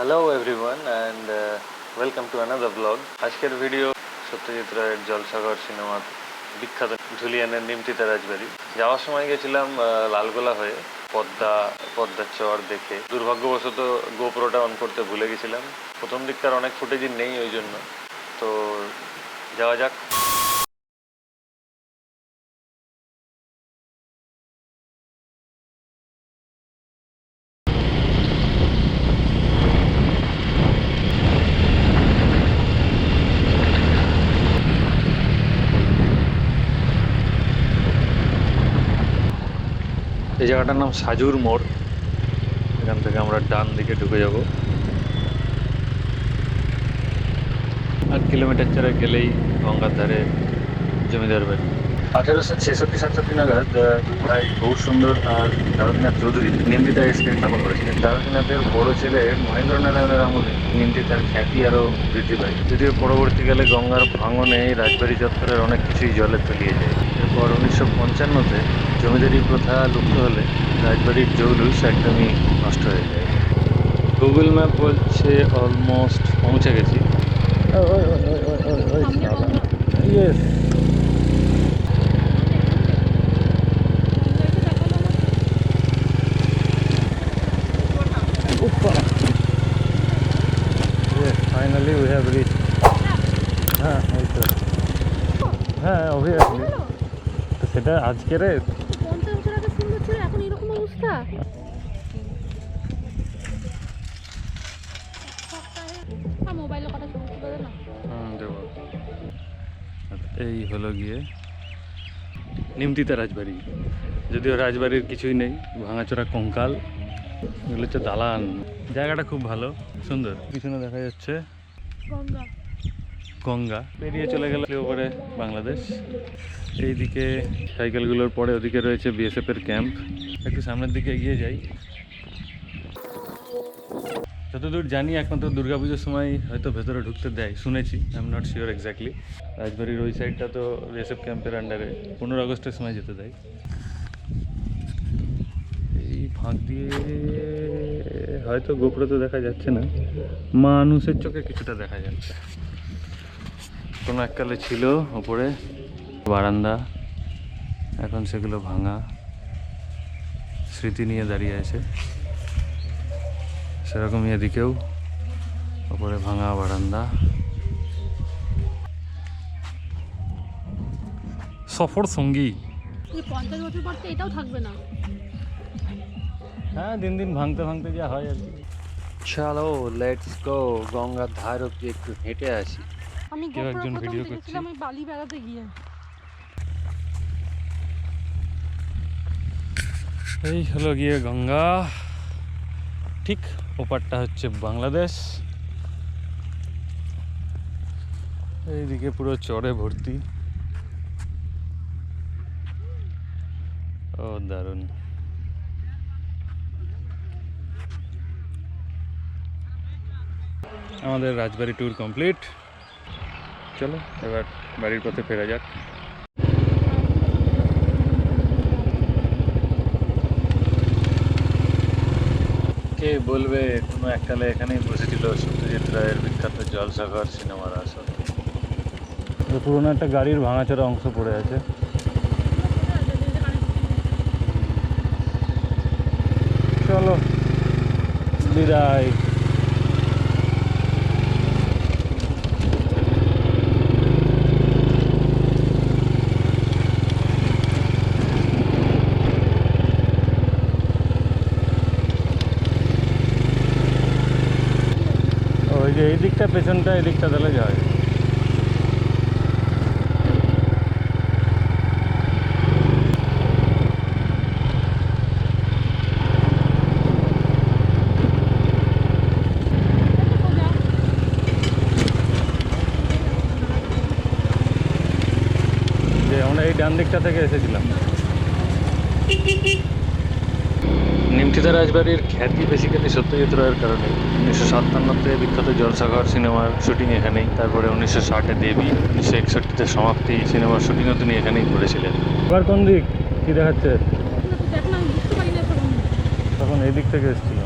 Hello everyone and welcome to another blog আজকের video Satyajit রায়ের জলসাগর সিনেমার বিখ্যাত ঝুলিয়ানের নিমতিতা রাজবাড়ি। যাওয়ার সময় গেছিলাম লালগোলা হয়ে, পদ্মা পদ্মার চর দেখে। দুর্ভাগ্যবশত গোপ্রোটা অন করতে ভুলে গেছিলাম। প্রথম দিককার অনেক ফুটেজই নেই ওই জন্য। তো যাওয়া যাক। এই জায়গাটার নাম সাজুর মোড়। এখান থেকে আমরা ডান দিকে ঢুকে যাব। আট কিলোমিটার ছাড়া গেলেই গঙ্গার ধারে জমিদার বাড়ি। আঠেরোশো ছেষট্টি, সাতষট্টি নাগাদ ভাই গৌর সুন্দর আর দারুণনাথ চৌধুরী নিমতিতা স্ক্রিন স্থাপন করেছিলেন। দারুণনাথের বড় ছেলে মহেন্দ্র নারায়ণের আমলে নিমতিতার খ্যাতি আরও বৃদ্ধি পায়। যদিও পরবর্তীকালে গঙ্গার ভাঙনে রাজবাড়ি চত্বরের অনেক কিছুই জলে তলিয়ে যায়। এরপর উনিশশো পঞ্চান্নতে জমিদারি প্রথা লুপ্ত হলে রাজবাড়ির জৌলুস একদমই নষ্ট হয়ে যায়। গুগল ম্যাপ বলছে অলমোস্ট পৌঁছে গেছি। ফাইনালি উই হ্যাভ হ্যাঁ হ্যাঁ সেটা আজকের পঞ্চাশ বছর আগে সুন্দর ছিল এখন এরকম অবস্থা। মোবাইলের কথা শুনতে না। এই হলো গিয়ে নিমতিতা রাজবাড়ি। যদিও রাজবাড়ির কিছুই নেই ভাঙাচোরা কঙ্কাল এগুলো হচ্ছে দালান। জায়গাটা খুব ভালো সুন্দর। পিছনে দেখা যাচ্ছে গঙ্গা। গঙ্গা। পেরিয়ে চলে গেল ওপরে বাংলাদেশ। এইদিকে সাইকেলগুলোর পরে ওদিকে রয়েছে বিএসএফ এর ক্যাম্প। একটু সামনের দিকে এগিয়ে যাই। যতদূর জানি একমাত্র দুর্গাপুজোর সময় হয়তো ভেতরে ঢুকতে দেয়, শুনেছি। I am not sure exactly রাজবাড়ির ওই সাইডটা তো বিএসএফ ক্যাম্পের আন্ডারে পনেরো আগস্টের সময় যেতে দেয়। এই ফাঁক দিয়ে হয়তো গোপ্রো দেখা যাচ্ছে না। মানুষের চোখে কিছুটা দেখা যাচ্ছে। কোনো এককালে ছিল ওপরে বারান্দা এখন সেগুলো ভাঙা। স্মৃতি নিয়ে দাঁড়িয়ে আছে। সেরকমই এদিকেও ওপরে ভাঙা বারান্দা। সফর সঙ্গী। পঞ্চাশ বছর পর এটাও থাকবে না। হ্যাঁ দিন দিন ভাঙতে ভাঙতে যা হয় আর কি। চলো লেটস গো গঙ্গার ধার অব্দি একটু হেঁটে আসি। আমি একজন ভিডিও করছে। দেখেছিলাম ওই বালি বেড়াতে গিয়ে। এই হলো গিয়ে গঙ্গা। ঠিক ওপারটা হচ্ছে বাংলাদেশ। এইদিকে পুরো চড়ে ভর্তি। ও দারুণ। আমাদের রাজবাড়ি ট্যুর কমপ্লিট চলো এবার বাড়ির পথে ফেরা যাক। কে বলবে কোনো এককালে এখানেই বসেছিল সত্যজিৎ রায়ের বিখ্যাত জলসাগর সিনেমার আসর। পুরোনো একটা গাড়ির ভাঙাচোরা অংশ পড়ে আছে। চলো বিদায়। ওই যে এই দিকটা, পেছনটা, এই দিকটা তাহলে যায়। আমরা এই ডান দিকটা থেকে এসেছিলাম। নিমতিতা রাজবাড়ির খ্যাতি বেসিক্যালি সত্যজিৎ রায়ের কারণে। উনিশশো সাতান্নতে বিখ্যাত জলসাঘর সিনেমার শুটিং এখানেই তারপরে উনিশশো ষাটে দেবী উনিশশো একষট্টিতে সমাপ্তি সিনেমার শুটিংও তিনি এখানেই করেছিলেন। এবার কোন দিক? কী দেখাচ্ছে? তখন এই দিক থেকে এসেছিলাম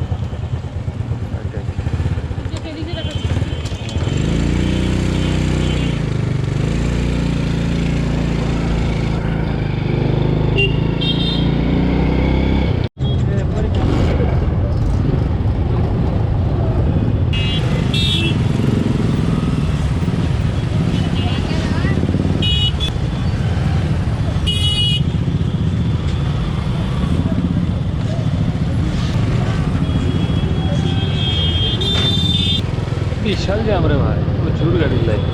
বিশাল জ্যাম রে ভাই, প্রচুর গাড়ির লাইন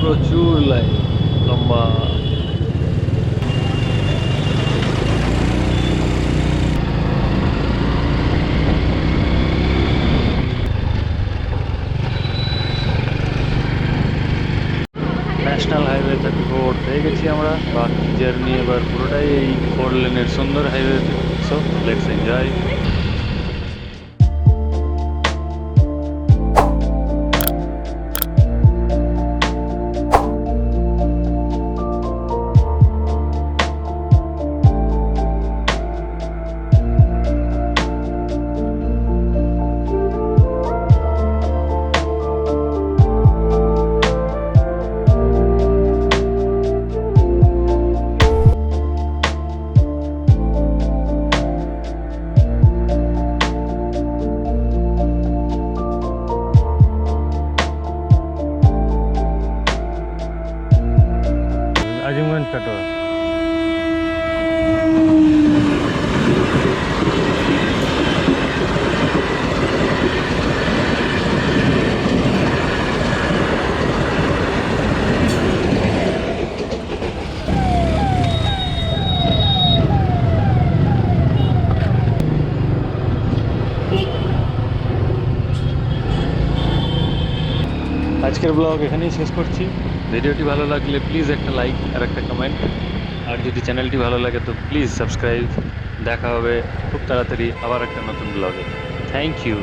প্রচুর লাইন লম্বা। ন্যাশনাল হাইওয়ে থার্টি ফোর পেয়ে গেছি আমরা। বাকি জার্নি এবার পুরোটাই এই ফোর লেনের সুন্দর হাইওয়ে সো লেটস এনজয় আজকের ব্লগ এখানেই শেষ করছি। ভিডিওটি ভালো লাগলে প্লিজ একটা লাইক আর একটা কমেন্ট আর যদি চ্যানেলটি ভালো লাগে তো প্লিজ সাবস্ক্রাইব দেখা হবে খুব তাড়াতাড়ি আবার একটা নতুন ব্লগে থ্যাংক ইউ